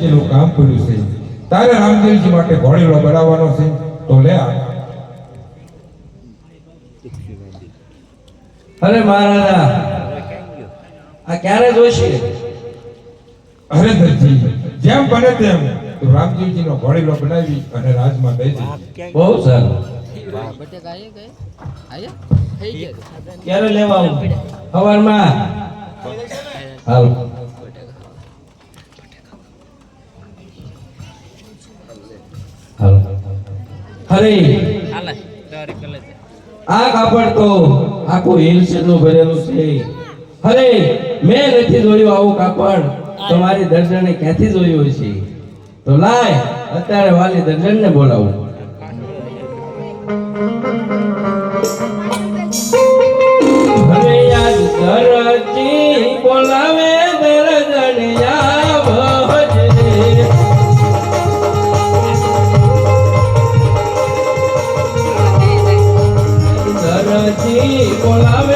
જેનું કામ કર્યું છે. તારે રામદેવજી માટે ઘોડીલો બનાવવાનો છે. તો લે અરે મહારાજા આ ક્યારે જોઈશે? હરેન્દ્રજી જેમ બને તેમ તું રામદેવજીનો ઘોડીલો બનાવી અને રાજમાં દઈ દે બહુ સારું. ક્યારે લેવા આવું? સવારમાં હાલ. હરે હાલે દરે કલે આ કાપડ તો આખું હિલનું ભરેલું છે. અરે મેં નથી જોયું આવું કાપડ. તમારી દર્શને ક્યાંથી જોયું હશે તો લાય અત્યારે વાલી દર્શન ને બોલાવું બોલાવે દરજી બોલાવે દરદડિયા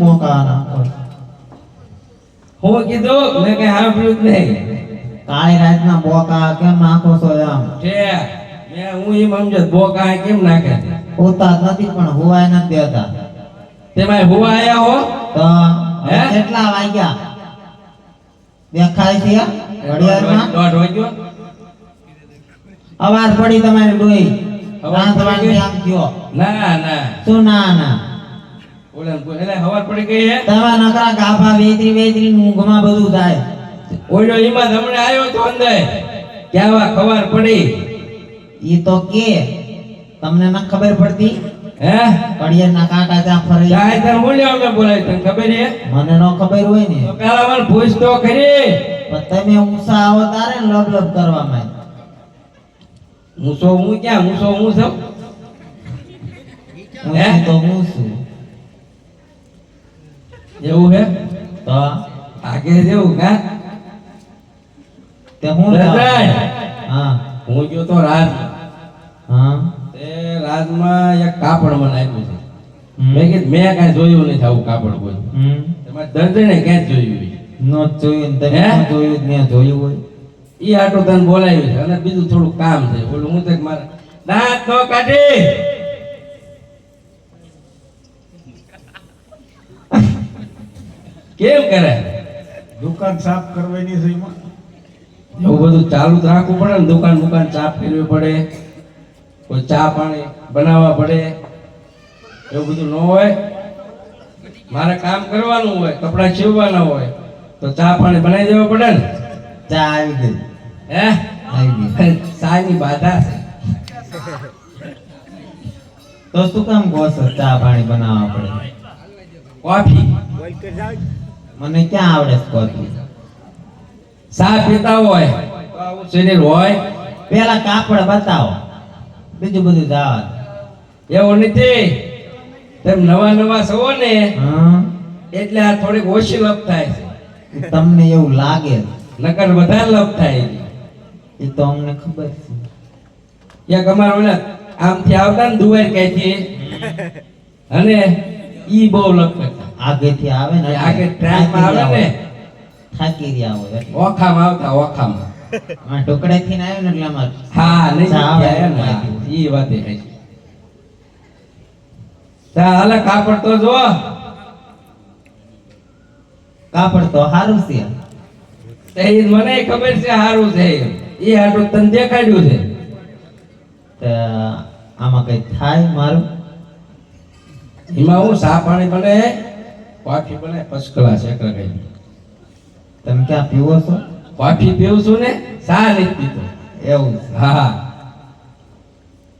રાતના કેમ બોકા નાખો હું કીધું મેં કઈ નહીં. કાળી રાતના બોકા કેમ નાખો છો એમ? છે મેં હું એમ સમજો બોકા કેમ નાખે? હોતા નથી પણ હોવાય નથી દેતા. તેમાં હુવા આયા હો. તો હે? કેટલા વાગ્યા? દેખાય છે ઘડિયાળમાં? દોઢ વાગ્યો. અવાજ પડી તમારી ડોઈ અવાજ ગઈ? આમ થયો ના ના. શું ના ના? ખબર પડી ગઈ હે. તમે નકરા ગાભા વેતરી વેતરી ઊંઘમાં બધું થાય. ઓલો ઈમાં હમણે આવ્યો તો અંદર. કેવા ખબર પડી? ઈ તો કે તમને ના ખબર પડતી? હે? ઘડિયાળના કાંટા ત્યાં ફરે જાય તાર હું લેવા મેં બોલાય તને ખબર હે મને ન ખબર હોય ને. તો પેલા મને પૂછ તો ખરી. પણ તમે ઊંસા આવો તારે ને લબ લબ કરવામાં. હું સો હું ક્યાં હું સો હું છું હે? તો હું છું. એવું હે? તો આગે જેવું કા તે હું હા. હું ગયો તો રાજ હા. તે રાજમાં એક કાપડ મને આપ્યું છે. મેં કીધું મેં કાંઈ જોયું નથી આવું કાપડ કોઈ. તમારે દર્દને ક્યાં જ જોયું નો જોયું તમે જોયું મેં જોયું હોય. એ આટો તને બોલાવ્યું છે. અને બીજું થોડું કામ છે. ઓલું હું તો મારે? દાંત નો કાઢી. કેમ કરે? દુકાન સાફ કરવાની છે એમાં. એવું બધું ચાલુ જ રાખવું પડે ને દુકાન દુકાન ચા કરવી પડે કોઈ ચા પાણી બનાવવા પડે એવું બધું ન હોય. મારે કામ કરવાનું હોય કપડાં સીવવાના હોય તો ચા પાણી બનાવી દેવા પડે ને. ચા આવી ગઈ. હે? આવી ગઈ. ચાની બાધા છે. તો શું કામ કહો ચા પાણી બનાવવા પડે. કોફી. મને ક્યાં આવડે સ્કોર્પિયો? સા પીતા હોય. તો આવું શરીર હોય. પેલા કાપડ બતાવો. બીજું બધું જાવ. એવું નથી. તેમ નવા નવા છો ને એટલે આ થોડીક ઓછી લપ થાય. છે તમને એવું લાગે? છે. નકર વધારે લપ થાય. એ તો અમને ખબર છે. એક અમારો ઓલા આમથી આવતા ને દુવાર ક્યાંથી અને ઈ બહુ લપ આગેથી આવે ને આગે ટ્રેનમાં આવે ને. થાકી રહ્યા હોય ઓખામાં આવતા ઓખામાં. આ ટુકડેથી ને આવ્યો ને એટલે અમાર હા નહીં આવે. ઈ વાત એ તા હાલે કાપડ તો જો કાપડ તો સારું છે. તે મને ખબર છે સારું છે એ હાટું તન દેખાડ્યું છે. તે આમાં કઈ થાય મારું? એમાં હું સા પાણી બને. કોફી બને ફર્સ્ટ ક્લાસ એક રકાઈ તમે ક્યાં પીવો છો? કોફી પીવું છું ને સારી નથી પીતો એવું હા.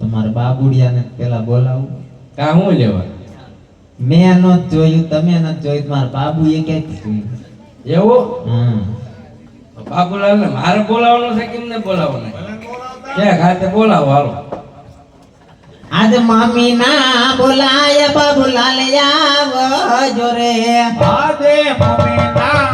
તમારા બાબુડિયાને પેલા બોલાવું. કા હું લેવા? મેં નો જોયું તમે નથી જોયું મારા બાબુ એ જોયું? એવું? હા બાબુલાલ ને મારે બોલાવવાનો છે કેમ ને બોલાવવાનો ક્યાં ખાતે બોલાવો હાલો. આજ મામી ના બોલાય બાબુલાલ આવ જોરે. આજે મમ્મી ના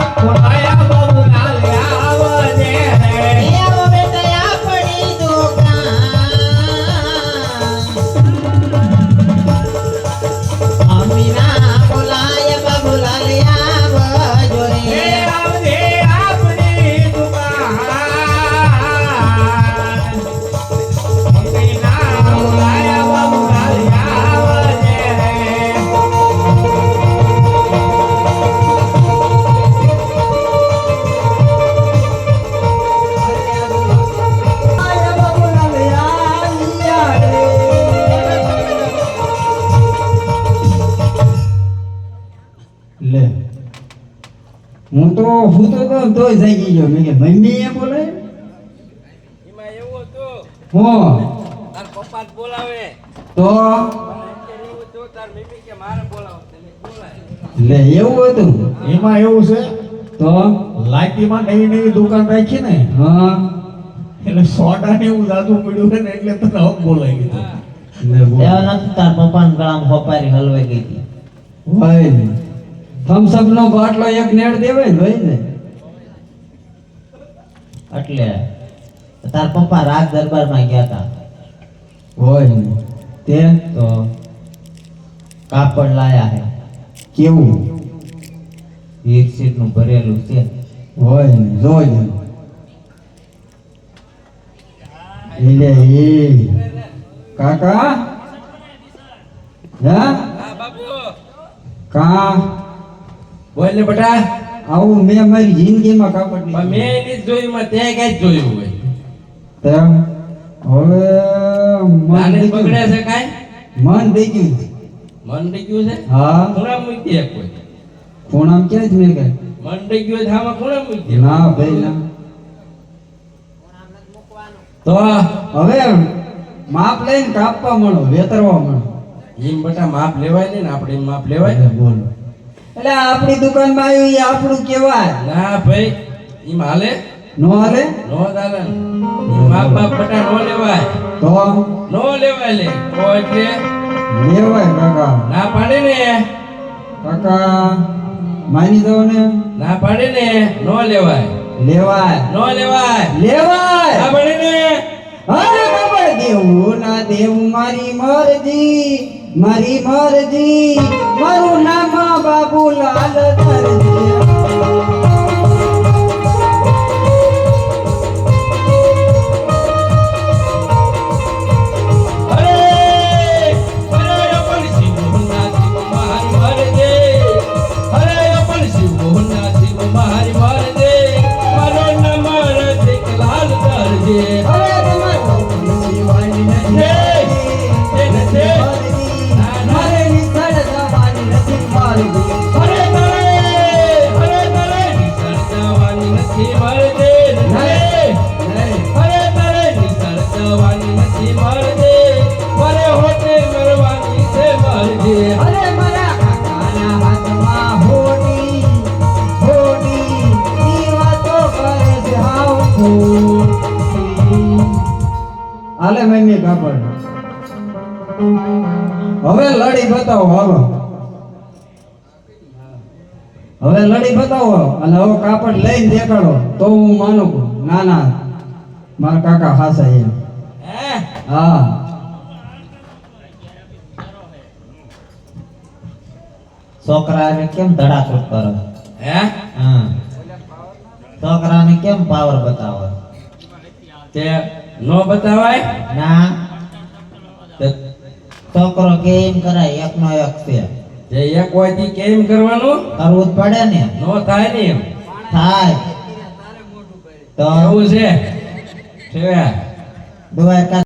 હું તો હું તો તો તોય જાગી ગયો. મેં કે મમ્મી એ બોલે? એમાં એવું હતું. હું? તાર પપ્પા બોલાવે. તો? એવું હતું તાર મમ્મી કે મારે બોલાવો તને બોલાય લે એવું હતું. એમાં એવું છે? તો? લાઈટીમાં નવી નવી દુકાન રાખી ને? હા. એટલે સોડા ને એવું જાદુ પડ્યું છે ને એટલે તને હક બોલાઈ દીધું. તાર પપ્પાના ગળામાં હોપારી હલવાઈ ગઈ હતી. હોય થમ્સઅપ નો બાટલો એક નેડ દેવાય ને હોય ને? એટલે તાર પપ્પા રાજ દરબારમાં ગયા હતા હોય ને. તે? તો કાપડ લાયા હે. કેવું? સીટનું ભરેલું છે. હોય ને. જોઈ ને. એટલે એ કાકા? હા બાપુ. કા? બોલ ને બેટા. આવું મેં મારી જિંદગીમાં કાપડ નહીં મેં નથી જોયું માં તે કઈ જોયું હોય. તેમ હવે મન બગડે છે કાઈ? મન થઈ ગયું મન ગયું છે? હા. ખૂણા મૂકી એક કોઈ ખૂણા ક્યાં જ મેં કઈ. મન ગયું હોય આમાં ખૂણા મૂકી ના ભાઈ ના. તો હવે માપ લઈને કાપવા મળો વેતરવા મળો. એમ બેટા માપ લેવાય ને આપણે એમ માપ લેવાય. બોલો. એટલે આપણી દુકાનમાં આવ્યું એ આપણું કેવાય ના ભાઈ એમ હાલે? નો હાલે? નો હાલે. બાપ બાપ બેટા નો લેવાય. તો? નો લેવાય લે. તો એટલે? લેવાય કાકા. ના પાડે ને. કાકા માની દો ને. ના પાડે ને. નો લેવાય. લેવાય. નો લેવાય. ના લેવાય પાડે ને. અરે બાબા દેવું ના દેવું મારી મરજી. મારી મરજી મારું નામ બાબુલાલ દરજી. બતાવો હાલો. હવે લડી બતાવો અને હવે કાપડ લઈને દેખાડો. તો હું માનું ના ના. મારા કાકા હાસા એમ હે? હા. છોકરાને કેમ ધડાકૂટ કરો હે? હા. છોકરાને કેમ પાવર બતાવો? તે નો બતાવાય? ના. છોકરો કેમ કરાય? એકનો એક છે. જે એક વાયથી કેમ કરવાનું? કરવું જ પડે ને. નો થાય ને એમ. થાય. તો એવું છે છે